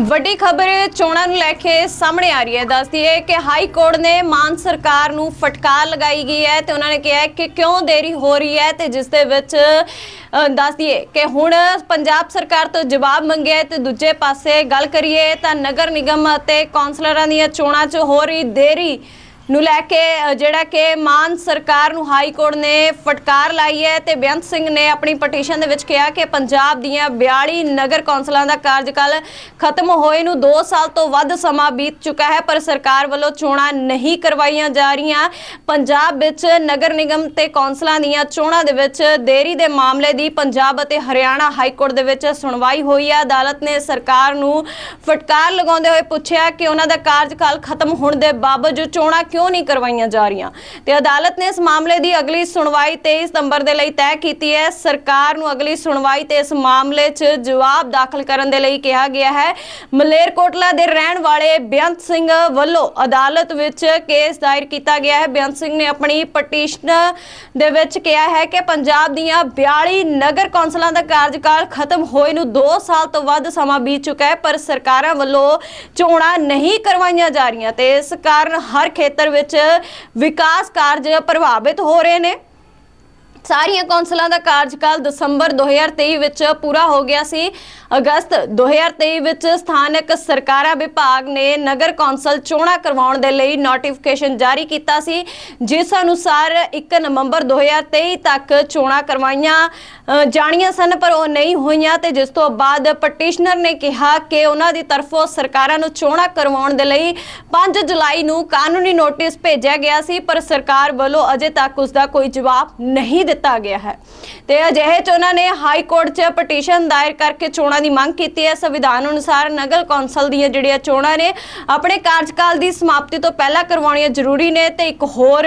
ਵੱਡੀ ਖਬਰ ਚੋਣਾਂ ਨੂੰ ਲੈ ਕੇ ਸਾਹਮਣੇ ਆ ਰਹੀ ਹੈ। ਦੱਸਦੀ ਹੈ ਕਿ ਹਾਈ ਕੋਰਟ ਨੇ ਮਾਨ ਸਰਕਾਰ ਨੂੰ ਫਟਕਾਰ ਲਗਾਈ ਗਈ ਹੈ ਤੇ ਉਹਨਾਂ ਨੇ ਕਿਹਾ ਕਿ ਕਿਉਂ ਦੇਰੀ ਹੋ ਰਹੀ ਹੈ ਤੇ ਜਿਸ ਦੇ ਵਿੱਚ ਅ, ਦੱਸਦੀ ਹੈ ਕਿ ਹੁਣ ਪੰਜਾਬ ਸਰਕਾਰ ਤੋਂ ਜਵਾਬ ਮੰਗਿਆ ਹੈ ਤੇ ਦੂਜੇ ਪਾਸੇ ਗੱਲ ਕਰੀਏ ਤਾਂ ਨਗਰ ਨਿਗਮ ਅਤੇ ਕੌਂਸਲਰਾਂ ਦੀਆਂ ਚੋਣਾਂ 'ਚ ਹੋ ਰਹੀ ਦੇਰੀ ਨੂੰ ਲੈ ਕੇ ਜਿਹੜਾ ਕਿ ਮਾਨ ਸਰਕਾਰ ਨੂੰ ਹਾਈ ਕੋਰਟ ਨੇ ਫਟਕਾਰ ਲਾਈ ਹੈ ਤੇ ਬੇਅੰਤ ਸਿੰਘ ਨੇ ਆਪਣੀ ਪਟੀਸ਼ਨ ਦੇ ਵਿੱਚ ਕਿਹਾ ਕਿ ਪੰਜਾਬ ਦੀਆਂ 42 ਨਗਰ ਕੌਂਸਲਾਂ ਦਾ ਕਾਰਜਕਾਲ ਖਤਮ ਹੋਏ ਨੂੰ 2 ਸਾਲ ਤੋਂ ਵੱਧ ਸਮਾਂ ਬੀਤ ਚੁੱਕਾ ਹੈ, ਪਰ ਸਰਕਾਰ ਵੱਲੋਂ ਚੋਣਾਂ ਨਹੀਂ ਕਰਵਾਈਆਂ ਜਾ ਰਹੀਆਂ। ਪੰਜਾਬ ਵਿੱਚ ਨਗਰ ਨਿਗਮ ਤੇ ਕੌਂਸਲਾਂ ਦੀਆਂ ਚੋਣਾਂ ਦੇ ਵਿੱਚ ਦੇਰੀ ਦੇ ਮਾਮਲੇ ਦੀ ਪੰਜਾਬ ਅਤੇ ਹਰਿਆਣਾ ਹਾਈ ਕੋਰਟ ਦੇ ਵਿੱਚ ਸੁਣਵਾਈ ਹੋਈ ਹੈ। ਅਦਾਲਤ ਨੇ ਸਰਕਾਰ ਨੂੰ ਫਟਕਾਰ ਲਗਾਉਂਦੇ ਹੋਏ ਪੁੱਛਿਆ ਕਿ ਉਹਨਾਂ ਦਾ ਕਾਰਜਕਾਲ ਖਤਮ ਹੋਣ ਦੇ ਬਾਵਜੂਦ ਚੋਣਾਂ ਕਿਉਂ ਨਹੀਂ ਕਰਵਾਈਆਂ ਜਾ ਰਹੀਆਂ? ਤੇ ਅਦਾਲਤ ਨੇ ਇਸ ਮਾਮਲੇ ਦੀ ਅਗਲੀ ਸੁਣਵਾਈ 23 ਸਤੰਬਰ ਦੇ ਲਈ ਤੈਅ ਕੀਤੀ ਹੈ। ਸਰਕਾਰ ਨੂੰ ਅਗਲੀ ਸੁਣਵਾਈ ਤੇ ਇਸ ਮਾਮਲੇ 'ਚ ਜਵਾਬ ਦਾਖਲ ਕਰਨ ਦੇ ਲਈ ਕਿਹਾ ਗਿਆ ਹੈ। ਮਲੇਰਕੋਟਲਾ ਦੇ ਰਹਿਣ ਵਾਲੇ ਬੇਅੰਤ ਸਿੰਘ ਵੱਲੋਂ ਅਦਾਲਤ ਵਿੱਚ ਕੇਸ ਦਾਇਰ ਕੀਤਾ ਗਿਆ ਹੈ। ਬੇਅੰਤ ਸਿੰਘ ਨੇ ਆਪਣੀ ਪਟੀਸ਼ਨ ਦੇ ਵਿੱਚ ਕਿਹਾ ਹੈ ਕਿ ਪੰਜਾਬ ਦੀਆਂ 42 ਨਗਰ ਕੌਂਸਲਾਂ ਦਾ ਕਾਰਜਕਾਲ ਖਤਮ ਹੋਏ ਨੂੰ 2 ਸਾਲ ਤੋਂ ਵੱਧ ਸਮਾਂ ਬੀਤ ਚੁੱਕਾ ਹੈ, ਪਰ ਸਰਕਾਰਾਂ ਵੱਲੋਂ ਚੋਣਾਂ ਨਹੀਂ ਕਰਵਾਈਆਂ ਜਾ ਰਹੀਆਂ ਤੇ ਇਸ ਕਾਰਨ ਹਰ ਖੇਤਰ ਵਿੱਚ ਵਿਕਾਸ ਕਾਰਜ ਪ੍ਰਭਾਵਿਤ ਹੋ ਰਹੇ ਨੇ। ਸਾਰੀਆਂ ਕੌਂਸਲਾਂ ਦਾ ਕਾਰਜਕਾਲ ਦਸੰਬਰ 2023 ਵਿੱਚ ਪੂਰਾ ਹੋ ਗਿਆ ਸੀ। ਅਗਸਤ 2023 ਵਿੱਚ ਸਥਾਨਕ ਸਰਕਾਰਾਂ ਵਿਭਾਗ ਨੇ ਨਗਰ ਕੌਂਸਲ ਚੋਣਾਂ ਕਰਵਾਉਣ ਦੇ ਲਈ ਨੋਟੀਫਿਕੇਸ਼ਨ ਜਾਰੀ ਕੀਤਾ ਸੀ। ਜਿਸ ਅਨੁਸਾਰ 1 ਨਵੰਬਰ 2023 ਤੱਕ ਚੋਣਾਂ ਕਰਵਾਈਆਂ ਜਾਣੀਆਂ ਸਨ, ਪਰ ਉਹ ਨਹੀਂ ਹੋਈਆਂ ਤੇ ਜਿਸ ਤੋਂ ਬਾਅਦ ਪਟੀਸ਼ਨਰ ਨੇ ਕਿਹਾ ਕਿ ਉਹਨਾਂ ਦੀ ਤਰਫੋਂ ਸਰਕਾਰਾਂ ਨੂੰ ਚੋਣਾਂ ਕਰਵਾਉਣ ਦੇ ਲਈ 5 ਜੁਲਾਈ ਨੂੰ ਕਾਨੂੰਨੀ ਨੋਟਿਸ ਭੇਜਿਆ ਗਿਆ ਸੀ, ਪਰ ਸਰਕਾਰ ਵੱਲੋਂ ਅਜੇ ਤੱਕ ਉਸ ਦਾ ਕੋਈ ਜਵਾਬ ਨਹੀਂ ਦਿੱਤਾ ਦਿੱਤਾ ਗਿਆ ਹੈ। ਤੇ ਅਜਿਹੇ ਚ ਉਹਨਾਂ ਨੇ ਹਾਈ ਕੋਰਟ 'ਚ ਪਟੀਸ਼ਨ ਦਾਇਰ ਕਰਕੇ ਚੋਣਾਂ ਦੀ ਮੰਗ ਕੀਤੀ ਹੈ। ਸੰਵਿਧਾਨ ਅਨੁਸਾਰ ਨਗਰ ਕੌਂਸਲ ਦੀਆਂ ਜਿਹੜੀਆਂ ਚੋਣਾਂ ਨੇ, ਆਪਣੇ ਕਾਰਜਕਾਲ ਦੀ ਸਮਾਪਤੀ ਤੋਂ ਪਹਿਲਾਂ ਕਰਵਾਉਣੀਆਂ ਜ਼ਰੂਰੀ ਨੇ ਤੇ ਇੱਕ ਹੋਰ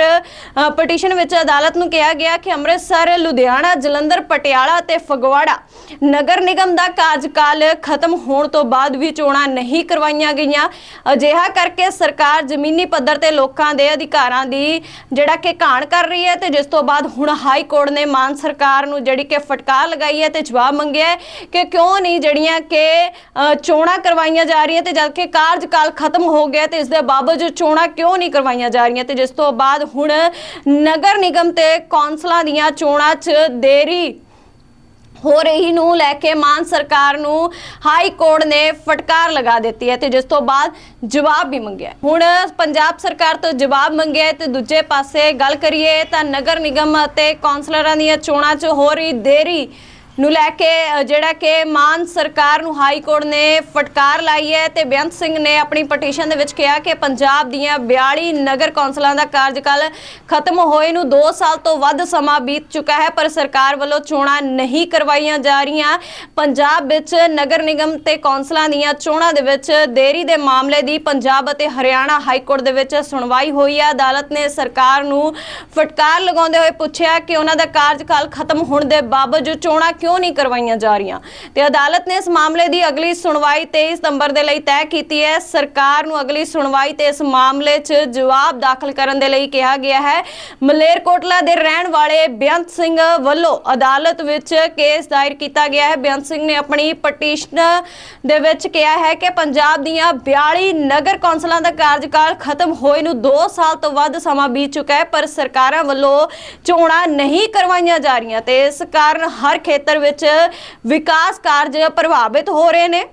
ਪਟੀਸ਼ਨ ਵਿੱਚ ਅਦਾਲਤ ਨੂੰ ਕਿਹਾ ਗਿਆ ਕਿ ਅੰਮ੍ਰਿਤਸਰ, ਲੁਧਿਆਣਾ, ਜਲੰਧਰ, ਪਟਿਆਲਾ ਤੇ ਫਗਵਾੜਾ ਨਗਰ ਨਿਗਮ ਦਾ ਕਾਰਜਕਾਲ ਖਤਮ ਹੋਣ ਤੋਂ ਬਾਅਦ ਵੀ ਚੋਣਾਂ ਨਹੀਂ ਕਰਵਾਈਆਂ ਗਈਆਂ। ਅਜਿਹਾ ਕਰਕੇ ਸਰਕਾਰ ਜ਼ਮੀਨੀ ਪੱਧਰ ਤੇ ਲੋਕਾਂ ਦੇ ਅਧਿਕਾਰਾਂ ਦੀ ਜਿਹੜਾ ਕਿ ਘਾਣ ਕਰ ਰਹੀ ਹੈ ਤੇ ਜਿਸ ਤੋਂ ਬਾਅਦ ਹੁਣ ਹਾਈ ਕੋਰਟ ਨੇ ਮਾਨ ਸਰਕਾਰ ਨੂੰ ਜਿਹੜੀ ਕਿ ਫਟਕਾਰ ਲਗਾਈ ਹੈ ਤੇ ਜਵਾਬ ਮੰਗਿਆ ਹੈ ਕਿ ਕਿਉਂ ਨਹੀਂ ਜਿਹੜੀਆਂ ਕਿ ਚੋਣਾਂ ਕਰਵਾਈਆਂ ਜਾ ਰਹੀਆਂ ਤੇ ਜਦ ਕਿ ਕਾਰਜਕਾਲ ਖਤਮ ਹੋ ਗਿਆ ਤੇ ਇਸ ਦੇ ਬਾਵਜੂਦ ਚੋਣਾਂ ਕਿਉਂ ਨਹੀਂ ਕਰਵਾਈਆਂ ਜਾ ਰਹੀਆਂ ਤੇ ਜਿਸ ਤੋਂ ਬਾਅਦ ਹੁਣ ਨਗਰ ਨਿਗਮ ਤੇ ਕੌਂਸਲਾਂ ਦੀਆਂ ਚੋਣਾਂ 'ਚ ਦੇਰੀ ਹੋ ਰਹੀ ਨੂੰ ਲੈ ਕੇ ਮਾਨ ਸਰਕਾਰ ਨੂੰ ਹਾਈ ਕੋਰਟ ਨੇ ਫਟਕਾਰ ਲਗਾ ਦਿੱਤੀ ਹੈ ਤੇ ਜਿਸ ਤੋਂ ਬਾਅਦ ਜਵਾਬ ਵੀ ਮੰਗਿਆ ਹੁਣ ਪੰਜਾਬ ਸਰਕਾਰ ਤੋਂ ਜਵਾਬ ਮੰਗਿਆ ਤੇ ਦੂਜੇ ਪਾਸੇ ਗੱਲ ਕਰੀਏ ਤਾਂ ਨਗਰ ਨਿਗਮ ਅਤੇ ਕੌਂਸਲਰਾਂ ਦੀਆਂ ਚੋਣਾਂ 'ਚ ਹੋ ਰਹੀ ਦੇਰੀ ਨੂੰ ਲੈ ਕੇ ਜਿਹੜਾ ਕਿ ਮਾਨ ਸਰਕਾਰ ਨੂੰ ਹਾਈ ਕੋਰਟ ਨੇ ਫਟਕਾਰ ਲਾਈ ਹੈ ਤੇ ਬੇਅੰਤ ਸਿੰਘ ਨੇ ਆਪਣੀ ਪਟੀਸ਼ਨ ਦੇ ਵਿੱਚ ਕਿਹਾ ਕਿ ਪੰਜਾਬ ਦੀਆਂ 42 ਨਗਰ ਕੌਂਸਲਾਂ ਦਾ ਕਾਰਜਕਾਲ ਖਤਮ ਹੋਏ ਨੂੰ 2 ਸਾਲ ਤੋਂ ਵੱਧ ਸਮਾਂ ਬੀਤ ਚੁੱਕਾ ਹੈ, ਪਰ ਸਰਕਾਰ ਵੱਲੋਂ ਚੋਣਾਂ ਨਹੀਂ ਕਰਵਾਈਆਂ ਜਾ ਰਹੀਆਂ। ਪੰਜਾਬ ਵਿੱਚ ਨਗਰ ਨਿਗਮ ਤੇ ਕੌਂਸਲਾਂ ਦੀਆਂ ਚੋਣਾਂ ਦੇ ਵਿੱਚ ਦੇਰੀ ਦੇ ਮਾਮਲੇ ਦੀ ਪੰਜਾਬ ਅਤੇ ਹਰਿਆਣਾ ਹਾਈ ਕੋਰਟ ਦੇ ਵਿੱਚ ਸੁਣਵਾਈ ਹੋਈ ਹੈ। ਅਦਾਲਤ ਨੇ ਸਰਕਾਰ ਨੂੰ ਫਟਕਾਰ ਲਗਾਉਂਦੇ ਹੋਏ ਪੁੱਛਿਆ ਕਿ ਉਹਨਾਂ ਦਾ ਕਾਰਜਕਾਲ ਖਤਮ ਹੋਣ ਦੇ ਬਾਵਜੂਦ ਚੋਣਾਂ ਕਿਉਂ ਨਹੀਂ ਕਰਵਾਈਆਂ ਜਾ ਰਹੀਆਂ? ਤੇ ਅਦਾਲਤ ਨੇ ਇਸ ਮਾਮਲੇ ਦੀ ਅਗਲੀ ਸੁਣਵਾਈ 23 ਸਤੰਬਰ ਦੇ ਲਈ ਤੈਅ ਕੀਤੀ ਹੈ। ਸਰਕਾਰ ਨੂੰ ਅਗਲੀ ਸੁਣਵਾਈ ਤੇ ਇਸ ਮਾਮਲੇ 'ਚ ਜਵਾਬ ਦਾਖਲ ਕਰਨ ਦੇ ਲਈ ਕਿਹਾ ਗਿਆ ਹੈ। ਮਲੇਰਕੋਟਲਾ ਦੇ ਰਹਿਣ ਵਾਲੇ ਬੇਅੰਤ ਸਿੰਘ ਵੱਲੋਂ ਅਦਾਲਤ ਵਿੱਚ ਕੇਸ ਦਾਇਰ ਕੀਤਾ ਗਿਆ ਹੈ। ਬੇਅੰਤ ਸਿੰਘ ਨੇ ਆਪਣੀ ਪਟੀਸ਼ਨ ਦੇ ਵਿੱਚ ਕਿਹਾ ਹੈ ਕਿ ਪੰਜਾਬ ਦੀਆਂ 42 ਨਗਰ ਕੌਂਸਲਾਂ ਦਾ ਕਾਰਜਕਾਲ ਖਤਮ ਹੋਏ ਨੂੰ 2 ਸਾਲ ਤੋਂ ਵੱਧ ਸਮਾਂ ਬੀਤ ਚੁੱਕਾ ਹੈ, ਪਰ ਸਰਕਾਰਾਂ ਵੱਲੋਂ ਚੋਣਾਂ ਨਹੀਂ ਕਰਵਾਈਆਂ ਜਾ ਰਹੀਆਂ ਤੇ ਇਸ ਕਾਰਨ ਹਰ ਖੇਤਰ ਵਿੱਚ ਵਿਕਾਸ ਕਾਰਜ ਪ੍ਰਭਾਵਿਤ ਹੋ ਰਹੇ ਨੇ।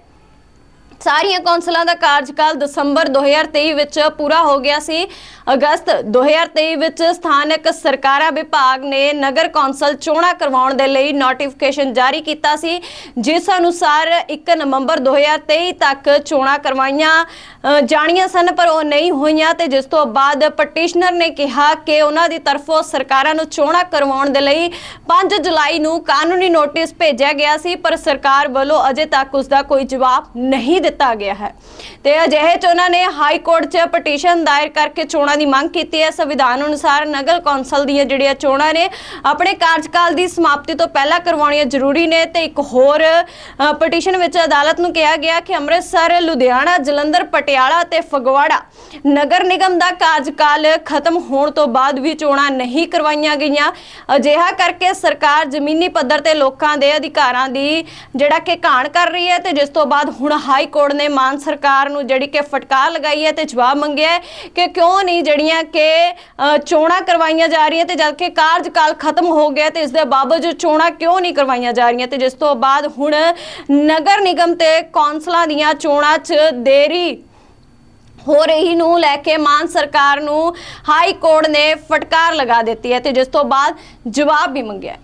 ਸਾਰੀਆਂ ਕੌਂਸਲਾਂ ਦਾ ਕਾਰਜਕਾਲ ਦਸੰਬਰ 2023 ਵਿੱਚ ਪੂਰਾ ਹੋ ਗਿਆ ਸੀ। ਅਗਸਤ 2023 ਵਿੱਚ ਸਥਾਨਕ ਸਰਕਾਰਾਂ ਵਿਭਾਗ ਨੇ ਨਗਰ ਕੌਂਸਲ ਚੋਣਾਂ ਕਰਵਾਉਣ ਦੇ ਲਈ ਨੋਟੀਫਿਕੇਸ਼ਨ ਜਾਰੀ ਕੀਤਾ ਸੀ। ਜਿਸ ਅਨੁਸਾਰ 1 ਨਵੰਬਰ 2023 ਤੱਕ ਚੋਣਾਂ ਕਰਵਾਈਆਂ ਜਾਣੀਆਂ ਸਨ ਪਰ ਉਹ ਨਹੀਂ ਹੋਈਆਂ ਤੇ ਜਿਸ ਤੋਂ ਬਾਅਦ ਪਟੀਸ਼ਨਰ ਨੇ ਕਿਹਾ ਕਿ ਉਹਨਾਂ ਦੀ ਤਰਫੋਂ ਸਰਕਾਰਾਂ ਨੂੰ ਚੋਣਾਂ ਕਰਵਾਉਣ ਦੇ ਲਈ 5 ਜੁਲਾਈ ਨੂੰ ਕਾਨੂੰਨੀ ਨੋਟਿਸ ਭੇਜਿਆ ਗਿਆ ਸੀ, ਪਰ ਸਰਕਾਰ ਵੱਲੋਂ ਅਜੇ ਤੱਕ ਉਸ ਦਾ ਕੋਈ ਜਵਾਬ ਨਹੀਂ ਦਿੱਤਾ ਗਿਆ ਹੈ। ਤੇ ਅਜਿਹੇ ਚ ਉਹਨਾਂ ਨੇ ਹਾਈ ਕੋਰਟ 'ਚ ਪਟੀਸ਼ਨ ਦਾਇਰ ਕਰਕੇ ਚੋਣਾਂ ਦੀ ਮੰਗ ਕੀਤੀ ਹੈ। ਸੰਵਿਧਾਨ ਅਨੁਸਾਰ ਨਗਰ ਕੌਂਸਲ ਦੀਆਂ ਜਿਹੜੀਆਂ ਚੋਣਾਂ ਨੇ, ਆਪਣੇ ਕਾਰਜਕਾਲ ਦੀ ਸਮਾਪਤੀ ਤੋਂ ਪਹਿਲਾਂ ਕਰਵਾਉਣੀਆਂ ਜ਼ਰੂਰੀ ਨੇ ਤੇ ਇੱਕ ਹੋਰ ਪਟੀਸ਼ਨ ਵਿੱਚ ਅਦਾਲਤ ਨੂੰ ਕਿਹਾ ਗਿਆ ਕਿ ਅੰਮ੍ਰਿਤਸਰ, ਲੁਧਿਆਣਾ, ਜਲੰਧਰ, ਪਟਿਆਲਾ ਤੇ ਫਗਵਾੜਾ ਨਗਰ ਨਿਗਮ ਦਾ ਕਾਰਜਕਾਲ ਖਤਮ ਹੋਣ ਤੋਂ ਬਾਅਦ ਵੀ ਚੋਣਾਂ ਨਹੀਂ ਕਰਵਾਈਆਂ ਗਈਆਂ। ਅਜਿਹਾ ਕਰਕੇ ਸਰਕਾਰ ਜ਼ਮੀਨੀ ਪੱਧਰ ਤੇ ਲੋਕਾਂ ਦੇ ਅਧਿਕਾਰਾਂ ਦੀ ਜਿਹੜਾ ਕਿ ਘਾਣ ਕਰ ਰਹੀ ਹੈ ਤੇ ਜਿਸ ਤੋਂ ਬਾਅਦ ਹੁਣ ਹਾਈ ਕੋਰਟ ਨੇ ਮਾਨ ਸਰਕਾਰ ਨੂੰ ਜਿਹੜੀ ਕਿ ਫਟਕਾਰ ਲਗਾਈ ਹੈ ਤੇ ਜਵਾਬ ਮੰਗਿਆ ਹੈ ਕਿ ਕਿਉਂ ਨਹੀਂ ਜਿਹੜੀਆਂ ਕਿ ਚੋਣਾਂ ਕਰਵਾਈਆਂ ਜਾ ਰਹੀਆਂ ਤੇ ਜਦ ਕਿ ਕਾਰਜਕਾਲ ਖਤਮ ਹੋ ਗਿਆ ਤੇ ਇਸ ਦੇ ਬਾਵਜੂਦ ਚੋਣਾਂ ਕਿਉਂ ਨਹੀਂ ਕਰਵਾਈਆਂ ਜਾ ਰਹੀਆਂ ਤੇ ਜਿਸ ਤੋਂ ਬਾਅਦ ਹੁਣ ਨਗਰ ਨਿਗਮ ਤੇ ਕੌਂਸਲਾਂ ਦੀਆਂ ਚੋਣਾਂ 'ਚ ਦੇਰੀ ਹੋ ਰਹੀ ਨੂੰ ਲੈ ਕੇ ਮਾਨ ਸਰਕਾਰ ਨੂੰ ਹਾਈ ਕੋਰਟ ਨੇ ਫਟਕਾਰ ਲਗਾ ਦਿੱਤੀ ਹੈ ਤੇ ਜਿਸ ਤੋਂ ਬਾਅਦ ਜਵਾਬ ਵੀ ਮੰਗਿਆ